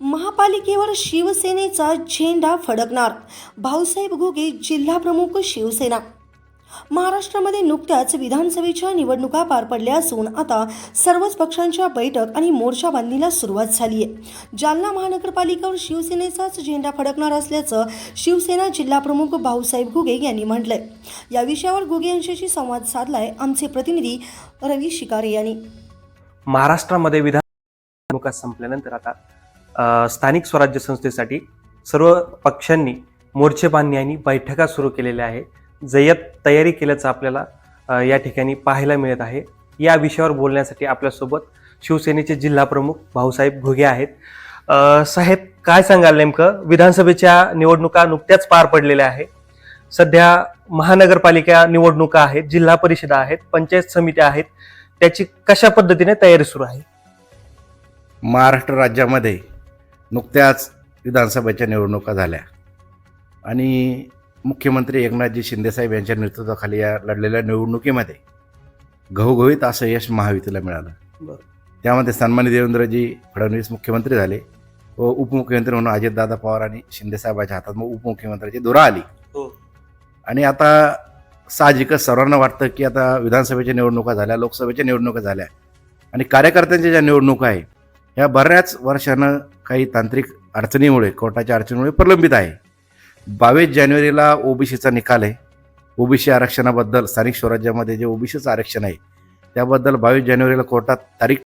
महापालिकेवर शिवसेनेचा झेंडा फडकणार. भाऊसाहेब घोगे जिल्हाप्रमुख शिवसेना. महाराष्ट्रामध्ये नुकत्याच विधानसभेच्या निवडणुका पार पडल्या असून आता सर्वच पक्षांच्या बैठक आणि मोर्चा बांधणीला सुरुवात झाली आहे. जालना महानगरपालिकेवर शिवसेनेचाच झेंडा फडकणार असल्याचं शिवसेना जिल्हाप्रमुख भाऊसाहेब घुगे यांनी म्हटलंय. या विषयावर घुगे यांच्याशी संवाद साधलाय आमचे प्रतिनिधी रवी शिकारे यांनी. महाराष्ट्रामध्ये विधान संपल्यानंतर आता स्थानिक स्वराज्य संस्थेसाठी सर्व पक्षांनी मोर्चे बांधणी आणि बैठका सुरू केलेल्या आहे जय्यत तयारी केल्याचं आपल्याला या ठिकाणी पाहायला मिळत आहे. या विषयावर बोलण्यासाठी आपल्यासोबत शिवसेनेचे जिल्हाप्रमुख भाऊसाहेब घुगे आहेत. साहेब काय सांगाल नेमकं? विधानसभेच्या निवडणुका नुकत्याच पार पडलेल्या आहे सध्या महानगरपालिका निवडणुका आहेत जिल्हा परिषदा आहेत पंचायत समित्या आहेत. त्याची कशा पद्धतीने तयारी सुरू आहे? महाराष्ट्र राज्यामध्ये नुकत्याच विधानसभेच्या निवडणुका झाल्या आणि मुख्यमंत्री एकनाथजी शिंदेसाहेब यांच्या नेतृत्वाखाली या लढलेल्या निवडणुकीमध्ये घवघवीत असं यश महायुतीला मिळालं बरं. त्यामध्ये सन्मानित देवेंद्रजी फडणवीस मुख्यमंत्री झाले व उपमुख्यमंत्री म्हणून अजितदादा पवार आणि शिंदेसाहेबाच्या हातात मग उपमुख्यमंत्र्याची धुरा आली हो. आणि आता साहजिकच सर्वांना वाटतं की आता विधानसभेच्या निवडणुका झाल्या लोकसभेच्या निवडणुका झाल्या आणि कार्यकर्त्यांच्या ज्या निवडणुका आहे ह्या बऱ्याच वर्षानं काही तांत्रिक अडचणीमुळे कोर्टाच्या अडचणीमुळे प्रलंबित आहे. बावीस जानेवारीला ओबीसीचा निकाल आहे. ओबीसी आरक्षणाबद्दल स्थानिक स्वराज्यामध्ये जे ओबीसीचं आरक्षण आहे त्याबद्दल बावीस जानेवारीला कोर्टात तारीख